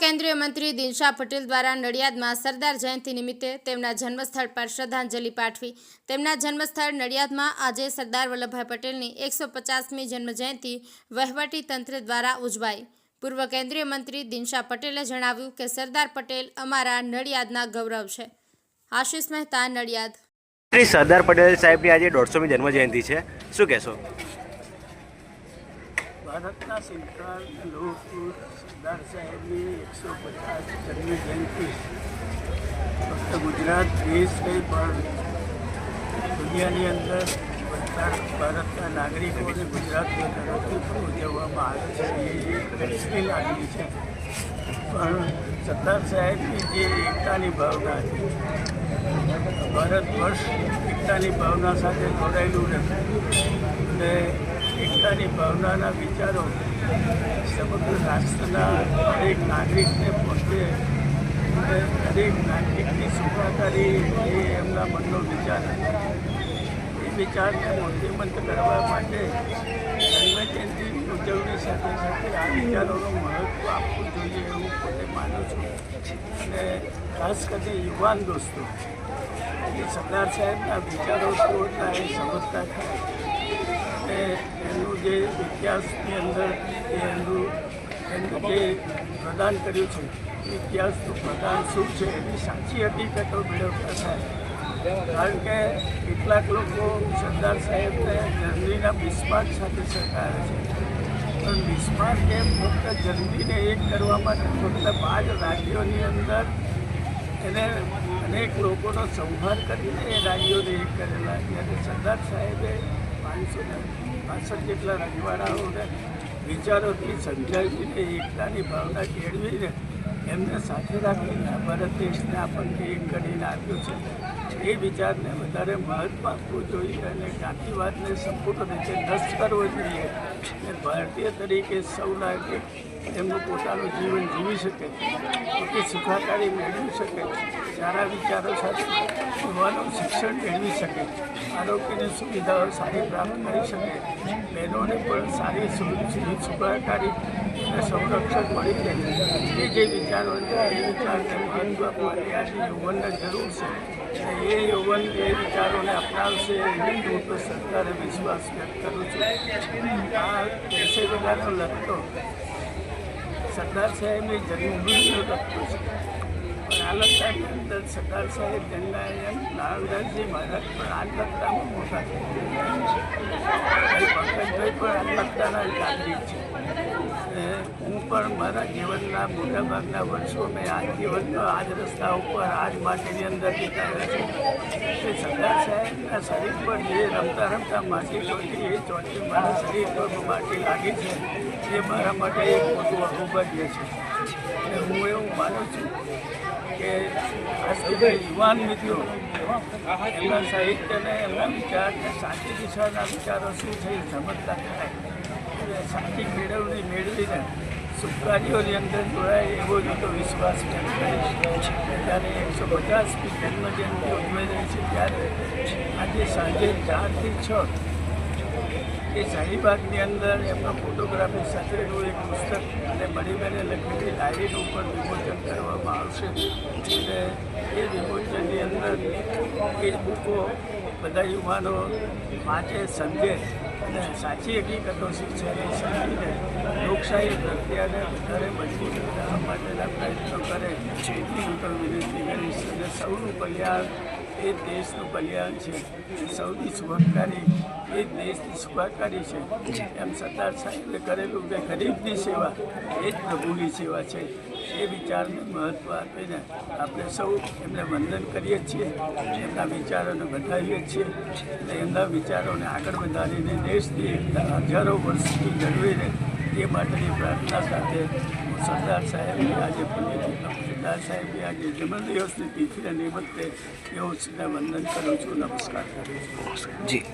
કેન્દ્રીય મંત્રી દિનશા પટેલ દ્વારા નડિયાદમાં સરદાર જયંતિ નિમિત્તે તેમના જન્મસ્થળ પર શ્રદ્ધાંજલિ પાઠવી. તેમના જન્મસ્થળ નડિયાદમાં આજે સરદાર વલ્લભભાઈ પટેલની એકસો પચાસમી જન્મજયંતિ વહીવટી તંત્ર દ્વારા ઉજવાઈ. પૂર્વ કેન્દ્રીય મંત્રી દિનશા પટેલે જણાવ્યું કે સરદાર પટેલ અમારા નડિયાદના ગૌરવ છે. આશિષ મહેતા, નડિયાદ. શ્રી સરદાર પટેલ સાહેબની આજે દોઢસોમી જન્મજયંતિ છે. શું કહેશો? ભારતના શિલ્પકાર લોહપુરુષ સરદાર સાહેબની એકસો પચાસ જન્મ જયંતિ. ફક્ત ગુજરાત, દેશ નહીં, પણ દુનિયાની અંદર બધા ભારતના નાગરિકો અને ગુજરાતના તરફથી પણ ઉજવવામાં આવે છે. એ રસની લાગણી છે. પણ સરદાર સાહેબની જે એકતાની ભાવના હતી, ભારત વર્ષ એકતાની ભાવના સાથે જોડાયેલું નથી અને એકતાની ભાવનાના વિચારો સમગ્ર રાષ્ટ્રના દરેક નાગરિકને પોતે દરેક નાગરિકની સુખાકારી એ એમના મનનો વિચાર એ વિચારને મૂર્તિમંત કરવા માટે જન્મજયંતિની ઉજવણી સાથે સાથે આ વિચારોનું મહત્ત્વ આપવું જોઈએ એવું પોતે માનું છું. અને ખાસ કરીને યુવાન દોસ્તો સરદાર સાહેબના વિચારો થોડા એ સમજતા થાય. અને એનું જે ઇતિહાસની અંદર એ એનું એનું જે પ્રદાન કર્યું છે ઇતિહાસનું પ્રદાન શું છે એની સાચી હકીકતો મેળવતા થાય. કારણ કે કેટલાક લોકો સરદાર સાહેબને જર્મનીના બિસ્માર્ક સાથે સરકારે છે. પણ બિસ્માર્ક એમ ફક્ત જર્મનીને એક કરવા માટે ફક્ત પાંચ રાજ્યોની અંદર એને અનેક લોકોનો સંહાર કરીને એ રાજ્યોને એક કરેલા. જ્યારે સરદાર સાહેબે પાંચસો પાસઠ જેટલા રજવાડાઓને, વિચારોથી સમજાવીને, એકતાની ભાવના કેળવીને એમને સાથે રાખીને ભારત દેશને આપણને એક કરીને આપ્યું છે. એ વિચારને વધારે મહત્વ આપવું જોઈએ અને જ્ઞાતિવાદને સંપૂર્ણ રીતે નષ્ટ કરવો જોઈએ અને ભારતીય તરીકે સૌ નાગરિક એમનું પોતાનું જીવન જીવી શકે પોતે સુખાકારી મેળવી શકે સારા વિચારો સાથે યુવાનો શિક્ષણ મેળવી શકે આરોગ્યની સુવિધાઓ સારી પ્રાપ્ત કરી શકે બહેનોને પણ સારી સુખાકારી અને સંરક્ષણ મળી રહે. એ જે વિચારો છે એ વિચારને મહત્વ આપવાની આજે યુવાનને જરૂર છે. અને એ યુવાન એ વિચારોને અપનાવશે એવી હું તો સરકારે વિશ્વાસ વ્યક્ત કરું છું. આ દેશે બધાનો લગતો સરદાર સાહેબની જન્મભૂમિનો લગતો છે. પણ આ લગતાની અંદર સરદાર સાહેબ જનનાયક લાલદાસજી મહારાજ પણ આ લગતામાં મોટા છે. પંકજભાઈ પણ આ લગતાના નાગરિક છે. હું પણ મારા જીવનના મોટાભાગના વર્ષો મેં આ જીવનમાં આ જ રસ્તા ઉપર આ જ માટીની અંદર વિતાવ્યા છે. તે સરદાર સાહેબના શરીર પર જે રમતા રમતા માટી ચોટી એ ચોટી મારા શરીર પર માટી લાગી છે. એ મારા માટે એક મોટું અભિભાગ્ય છે. અને હું એવું માનું છું કે ખાસ યુવાન મિત્રો એમના સાહિત્યને, એમના વિચારને, સાચી દિશાના વિચારો શું છે એ સમજતા થાય. સાચી મેળવણી મેળવીને સુખારીઓની અંદર જોડાય એવો જ તો વિશ્વાસ વ્યક્ત કરીશ ત્યારે એકસો પચાસ જન્મજયંતિ ઉજવાઈ રહી છે, ત્યારે આજે સાંજે ચારથી છ એ શાહીબાગની અંદર એમના ફોટોગ્રાફી સાથેનું એક પુસ્તક અને મણિબેને લખેલી ડાયરીનું પણ વિમોચન કરવામાં આવશે. એટલે એ વિમોચનની અંદર એ બુકો બધા યુવાનો વાંચે, સમજે અને સાચી હકીકતો એ સમજીને લોકશાહી પ્રક્રિયાને વધારે મજબૂત કરવા માટેના પ્રયત્નો કરે એટલી હું તો વિનંતી કરીશ અને સૌનું કલ્યાણ એ દેશનું કલ્યાણ છે. સૌની સુખાકારી એ દેશની સુખાકારી છે. એમ સરદાર સાહેબે કરેલું કે ગરીબની સેવા, એ જ પ્રભુની સેવા છે. એ વિચારને મહત્ત્વ આપીને આપણે સૌ એમને વંદન કરીએ છીએ. એમના વિચારોને વધારીએ છીએ. અને એમના વિચારોને આગળ વધારીને દેશની હજારો વર્ષથી જળવીને એ માટેની પ્રાર્થના સાથે સરદાર સાહેબની આજે સરદાર સાહેબની આજે જન્મદિવસની તિથિને નિમિત્તે એવું વંદન કરું છું. નમસ્કાર કરું છું. જી.